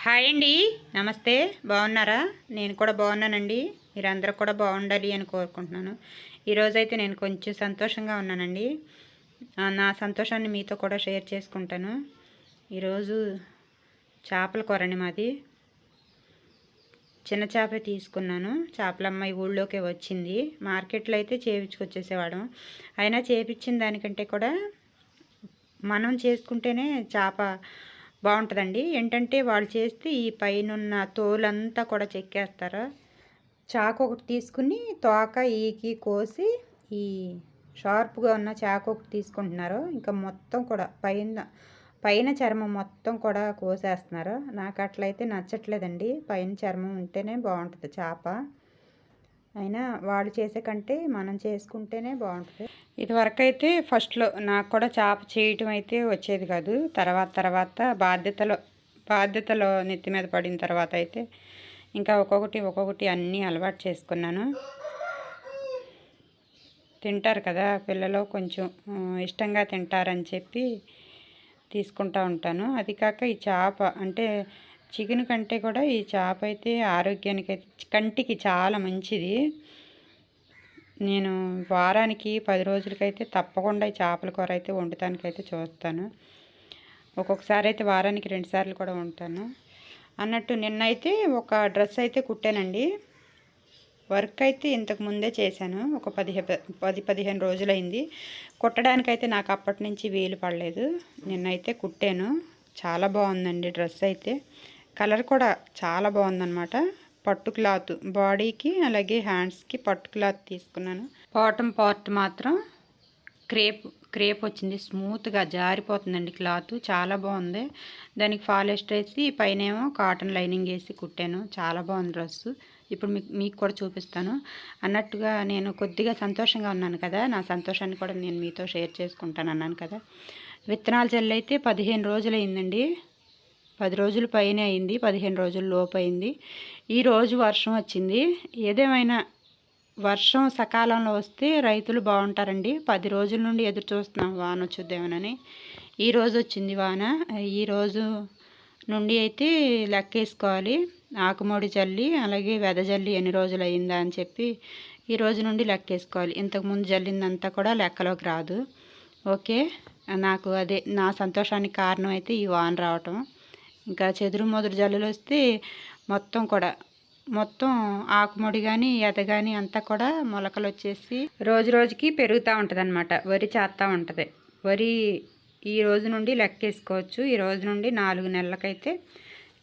Hi అండి. నమస్తే. బాగున్నారా? నేను కూడా బాగున్నానండి. మీరందరూ కూడా బాగుండాలి అని కోరుకుంటున్నాను. ఈరోజైతే నేను కొంచెం సంతోషంగా ఉన్నానండి. నా సంతోషాన్ని మీతో కూడా షేర్ చేసుకుంటాను. ఈరోజు చేపల కూరని మాది. చిన్న చేప తీసుకున్నాను. చేపల అమ్మాయి ఊళ్ళోకే వచ్చింది. మార్కెట్లో అయితే చేపించుకొచ్చేసేవాడు అయినా చేపించిన దానికంటే కూడా మనం చేసుకుంటేనే చేప బాగుంటుందండి. ఏంటంటే వాళ్ళు చేస్తే ఈ పైనున్న తోలంతా కూడా చెక్కేస్తారు. చాకు ఒకటి తీసుకుని తోక ఈకి కోసి ఈ షార్ప్గా ఉన్న చాకు ఒకటి తీసుకుంటున్నారు. ఇంకా మొత్తం కూడా పైన పైన చర్మం మొత్తం కూడా కోసేస్తున్నారు. నాకు అట్లయితే నచ్చట్లేదండి. పైన చర్మం ఉంటేనే బాగుంటుంది చేప. అయినా వాళ్ళు చేసే కంటే మనం చేసుకుంటేనే బాగుంటుంది. ఇదివరకు అయితే ఫస్ట్లో నాకు కూడా చేప చేయటం అయితే వచ్చేది కాదు. తర్వాత తర్వాత బాధ్యతలో బాధ్యతలో నెత్తి మీద పడిన తర్వాత అయితే ఇంకా ఒక్కొక్కటి ఒక్కొక్కటి అన్నీ అలవాటు చేసుకున్నాను. తింటారు కదా పిల్లలు కొంచెం ఇష్టంగా తింటారని చెప్పి తీసుకుంటా ఉంటాను. అది కాక ఈ చేప అంటే చికెన్ కంటే కూడా ఈ చేప అయితే ఆరోగ్యానికి అయితే కంటికి చాలా మంచిది. నేను వారానికి పది రోజులకైతే తప్పకుండా ఈ చేపల కూర అయితే వండటానికైతే చూస్తాను. ఒక్కొక్కసారి అయితే వారానికి రెండు సార్లు కూడా ఉంటాను అన్నట్టు నిన్నైతే ఒక డ్రెస్ అయితే కుట్టానండి. వర్క్ అయితే ఇంతకు ముందే చేశాను. ఒక పదిహే పది పదిహేను రోజులైంది. కుట్టడానికైతే నాకు అప్పటి నుంచి వీలు పడలేదు. నిన్నైతే కుట్టాను. చాలా బాగుందండి డ్రెస్ అయితే. కలర్ కూడా చాలా బాగుందన్నమాట. పట్టు క్లాత్ బాడీకి అలాగే హ్యాండ్స్కి పట్టు క్లాత్ తీసుకున్నాను. బాటమ్ పార్ట్ మాత్రం క్రేప్ క్రేప్ వచ్చింది. స్మూత్గా జారిపోతుందండి క్లాత్. చాలా బాగుంది. దానికి ఫాలెస్ట్ వేసి పైన ఏమో కాటన్ లైనింగ్ వేసి కుట్టాను. చాలా బాగుంది డ్రెస్సు. ఇప్పుడు మీకు మీకు కూడా చూపిస్తాను. అన్నట్టుగా నేను కొద్దిగా సంతోషంగా ఉన్నాను కదా. నా సంతోషాన్ని కూడా నేను మీతో షేర్ చేసుకుంటాను అన్నాను కదా. విత్తనాలు జల్లు అయితే పదిహేను రోజులు అయిందండి పది రోజుల పైన అయింది పదిహేను రోజుల లోపు అయింది. ఈరోజు వర్షం వచ్చింది. ఏదేమైనా వర్షం సకాలంలో వస్తే రైతులు బాగుంటారండి. పది రోజుల నుండి ఎదురు చూస్తున్నాం వాన వచ్చుద్దామనని ఈ రోజు వచ్చింది వాన. ఈ రోజు నుండి అయితే లెక్కేసుకోవాలి. ఆకుమోడి జల్లి అలాగే వెద జల్లి ఎన్ని రోజులు అయిందా అని చెప్పి ఈ రోజు నుండి లెక్కేసుకోవాలి. ఇంతకుముందు జల్లిందంతా కూడా లెక్కలోకి రాదు. ఓకే. నాకు అదే నా సంతోషానికి కారణం అయితే ఈ వాన రావటం. ఇంకా చెదురు మొదరు జల్లులు వస్తే మొత్తం కూడా మొత్తం ఆకుముడి కానీ ఎద కానీ అంతా కూడా మొలకలు వచ్చేసి రోజు రోజుకి పెరుగుతూ ఉంటుంది అనమాట వరి చేస్తూ ఉంటుంది. వరి ఈ రోజు నుండి లెక్కేసుకోవచ్చు. ఈ రోజు నుండి నాలుగు నెలలకైతే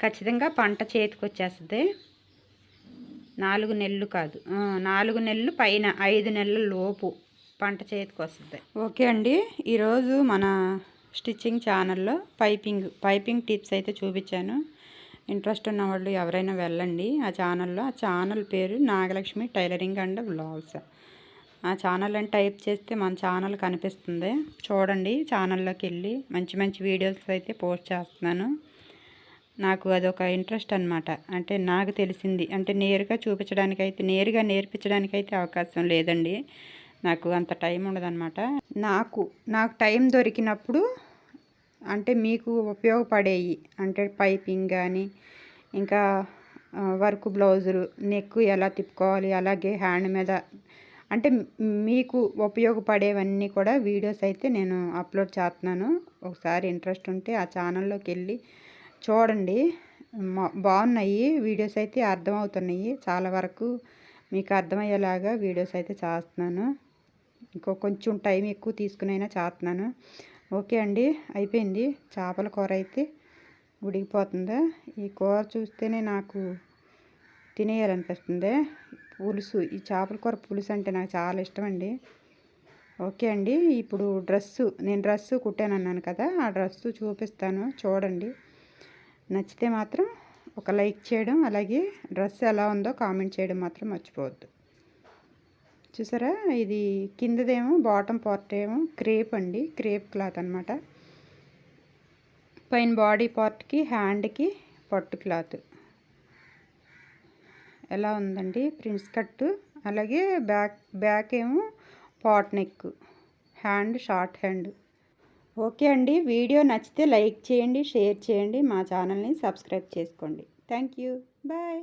ఖచ్చితంగా పంట చేతికి వచ్చేస్తుంది నాలుగు నెలలు కాదు. నాలుగు నెలలు పైన ఐదు నెలల లోపు పంట చేతికి వస్తుంది ఓకే అండి. ఈరోజు మన స్టిచ్చింగ్ ఛానల్లో పైపింగ్ పైపింగ్ టిప్స్ అయితే చూపించాను. ఇంట్రెస్ట్ ఉన్న వాళ్ళు ఎవరైనా వెళ్ళండి ఆ ఛానల్లో. ఆ ఛానల్ పేరు నాగలక్ష్మి టైలరింగ్ అండ్ బ్లాగ్స్ ఆ ఛానల్ అని టైప్ చేస్తే మన ఛానల్ కనిపిస్తుంది. చూడండి ఛానల్లోకి వెళ్ళి మంచి మంచి వీడియోస్ అయితే పోస్ట్ చేస్తున్నాను. నాకు అదొక ఇంట్రెస్ట్ అనమాట అంటే నాకు తెలిసింది. అంటే నేరుగా చూపించడానికైతే నేరుగా నేర్పించడానికైతే అవకాశం లేదండి. నాకు అంత టైం ఉండదన్నమాట. నాకు నాకు టైం దొరికినప్పుడు అంటే మీకు ఉపయోగపడేవి అంటే పైపింగ్ కానీ ఇంకా వర్క్ బ్లౌజులు నెక్ ఎలా తిప్పుకోవాలి అలాగే హ్యాండ్ మీద. అంటే మీకు ఉపయోగపడేవన్నీ కూడా వీడియోస్ అయితే నేను అప్లోడ్ చేస్తున్నాను. ఒకసారి ఇంట్రెస్ట్ ఉంటే ఆ ఛానల్లోకి వెళ్ళి చూడండి. మా- బాగున్నాయి. వీడియోస్ అయితే అర్థమవుతున్నాయి. చాలా వరకు మీకు అర్థమయ్యేలాగా వీడియోస్ అయితే చేస్తున్నాను. ఇంకో కొంచెం టైం ఎక్కువ తీసుకునైనా చేస్తున్నాను. ఓకే అండి అయిపోయింది. చేపల కూర అయితే ఉడికిపోతుందా? ఈ కూర చూస్తేనే నాకు తినేయాలనిపిస్తుంది. పులుసు ఈ చేపల కూర పులుసు అంటే నాకు చాలా ఇష్టం అండి ఓకే అండి ఇప్పుడు డ్రెస్సు నేను డ్రెస్సు కుట్టాను అన్నాను కదా ఆ డ్రెస్సు చూపిస్తాను చూడండి. నచ్చితే మాత్రం ఒక లైక్ చేయడం అలాగే డ్రెస్ ఎలా ఉందో కామెంట్ చేయడం మాత్రం మర్చిపోవద్దు. చూసారా? ఇది కిందదేమో బాటమ్ పార్ట్ ఏమో క్రేప్ అండి క్రేప్ క్లాత్ అనమాట పైన బాడీ పార్ట్కి హ్యాండ్కి పట్టు క్లాత్. ఎలా ఉందండి? Prince cut. అలాగే బ్యాక్ బ్యాక్ ఏమో pot neck. Hand short hand. Okay అండి. వీడియో నచ్చితే లైక్ చేయండి షేర్ చేయండి. మా ఛానల్ని సబ్స్క్రైబ్ చేసుకోండి. Thank you. బాయ్.